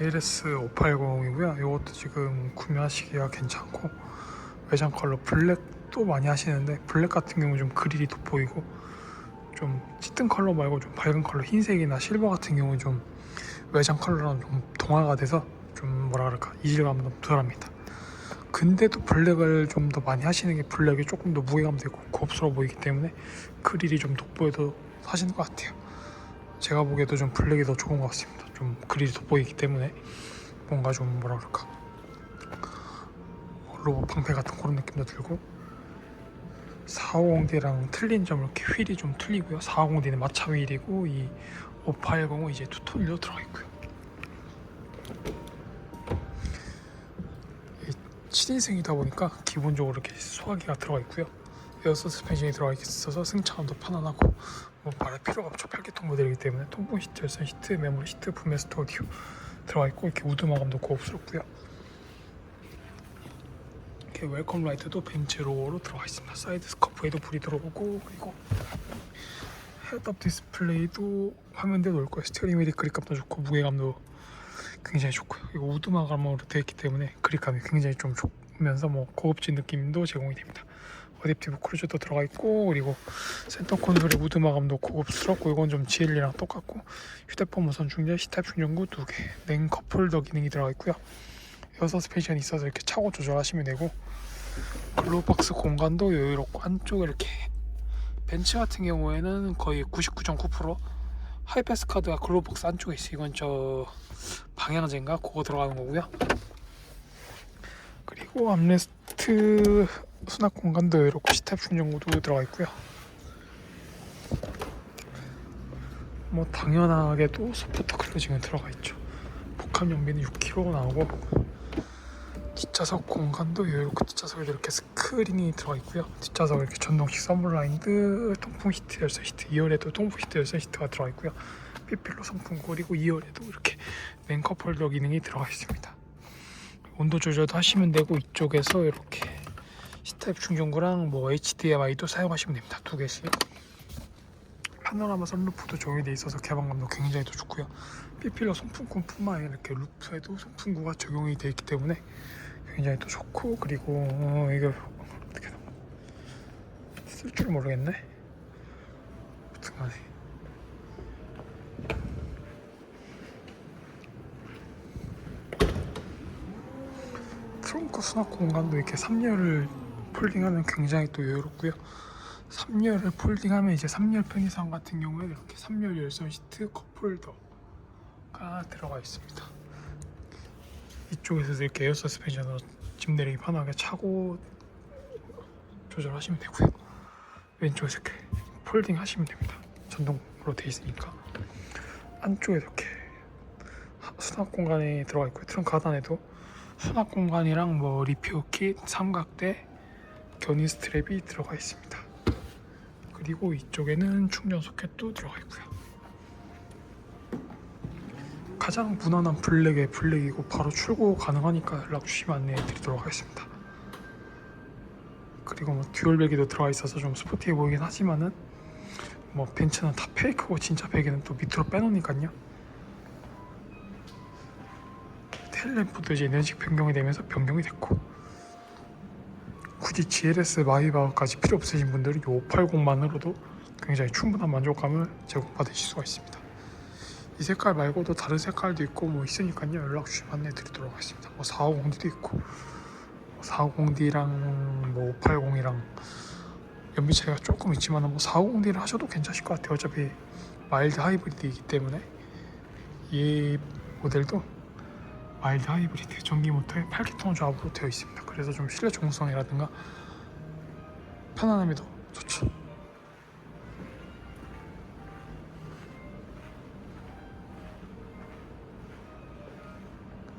LS 580이고요. 이것도 지금 구매하시기가 괜찮고 외장 컬러 블랙도 많이 하시는데 블랙 같은 경우 좀 그릴이 돋보이고 좀 짙은 컬러 말고 좀 밝은 컬러 흰색이나 실버 같은 경우는 좀 외장 컬러랑 좀 동화가 돼서 좀 뭐라 그럴까 이질감은 좀 덜합니다. 근데도 블랙을 좀 더 많이 하시는 게 블랙이 조금 더 무게감 되고 고급스러워 보이기 때문에 그릴이 좀 돋보여도 하시는 것 같아요. 제가 보기에도 좀 블랙이 더 좋은 것 같습니다. 좀 그릴이 돋보이기 때문에 뭔가 좀 뭐라 그럴까 로봇 방패 같은 그런 느낌도 들고 450D랑 틀린 점 이렇게 휠이 좀 틀리고요. 450D는 마차 휠이고 이 580은 이제 투톤으로 들어가 있고요. 7인승이다 보니까 기본적으로 이렇게 소화기가 들어가 있고요. 에어 서스펜션이 들어가 있어서 승차감도 편안하고 뭐 말할 필요가 없죠. 8기통 모델이기 때문에 통풍 시트, 열선 시트, 메모리 시트, 분메스트 오디오 들어가 있고 이렇게 우드 마감도 고급스럽고요. 이렇게 웰컴 라이트도 벤츠 로고로 들어가 있습니다. 사이드 스커프에도 불이 들어오고 그리고 헤드업 디스플레이도 화면대에 놓을 거예요. 스티어링 휠이 그립감도 좋고 무게감도 굉장히 좋고요. 이거 우드 마감으로 되어 있기 때문에 그립감이 굉장히 좀 좋으면서 뭐 고급진 느낌도 제공이 됩니다. 어댑티브 크루즈도 들어가 있고 그리고 센터 콘솔의 우드 마감도 고급스럽고 이건 좀 GL이랑 똑같고 휴대폰 무선 충전, C타입 충전구 두 개, 냉 컵홀더 기능이 들어가 있고요. 에어 서스펜션이 있어서 이렇게 차고 조절하시면 되고 글로박스 공간도 여유롭고 안쪽에 이렇게 벤츠 같은 경우에는 거의 99.9% 하이패스 카드가 글로박스 안쪽에 있어요. 이건 저 방향제인가 그거 들어가는 거고요. 그리고 암레스트 수납 공간도 이렇게 C타입 충전구도 들어가 있고요. 뭐 당연하게도 소프트 클로징은 들어가 있죠. 복합 연비는 6kg 나오고 뒷좌석 공간도 여유롭고 뒷좌석에 이렇게 스크린이 들어가 있고요. 뒷좌석에 이렇게 전동식 선블라인드, 통풍 시트, 열선 시트, 2열에도 통풍 시트, 열선 시트가 들어가 있고요. 삐필로 선풍 그리고 2열에도 이렇게 맨컵 홀더 기능이 들어가 있습니다. 온도 조절도 하시면 되고 이쪽에서 이렇게 C타입 충전구랑 뭐 HDMI도 사용하시면 됩니다. 두 개씩. 파노라마 선루프도 적용돼 있어서 개방감도 굉장히 더 좋고요. 삐필러 송풍구뿐만 아니라 이렇게 루프에도 송풍구가 적용이 되어 있기 때문에 굉장히 더 좋고 그리고 어, 이거 어떻게 쓸 줄 모르겠네. 어떡하네. 트렁크 수납 공간도 이렇게 3열을 폴딩하면 굉장히 또 여유롭고요. 3열을 폴딩하면 이제 3열 편의상 같은 경우에는 이렇게 3열 열선 시트 컵홀더가 들어가 있습니다. 이쪽에서 이렇게 에어 서스펜션으로 짐 내리기 편하게 차고 조절하시면 되고요. 왼쪽에서 이렇게 폴딩 하시면 됩니다. 전동으로 돼 있으니까 안쪽에 이렇게 수납 공간이 들어가 있고요. 트렁크 하단에도 수납 공간이랑 뭐 리피어 킷, 삼각대, 견인 스트랩이 들어가 있습니다. 그리고 이쪽에는 충전 소켓도 들어가 있고요. 가장 무난한 블랙의 블랙이고 바로 출고 가능하니까 연락 주시면 안내해 드리도록 하겠습니다. 그리고 뭐 듀얼 배기도 들어가 있어서 좀 스포티해 보이긴 하지만은 뭐 벤츠는 다 페이크고 진짜 배기는 또 밑으로 빼놓으니까요. 텔램프도 이제 내식 변경이 되면서 변경이 됐고 굳이 GLS 마이바까지 필요 없으신 분들은 이 580만으로도 굉장히 충분한 만족감을 제공받으실 수가 있습니다. 이 색깔 말고도 다른 색깔도 있고 뭐 있으니까요 연락 주시면 안내 드리도록 하겠습니다. 뭐 450D도 있고 450D랑 뭐 580이랑 연비 차이가 조금 있지만 뭐 450D를 하셔도 괜찮을 것 같아요. 어차피 마일드 하이브리드이기 때문에 이 모델도 마일드 하이브리드 전기 모터에 8기통 조합으로 되어 있습니다. 그래서 좀 실내 정성이라든가 편안함이 더 좋죠.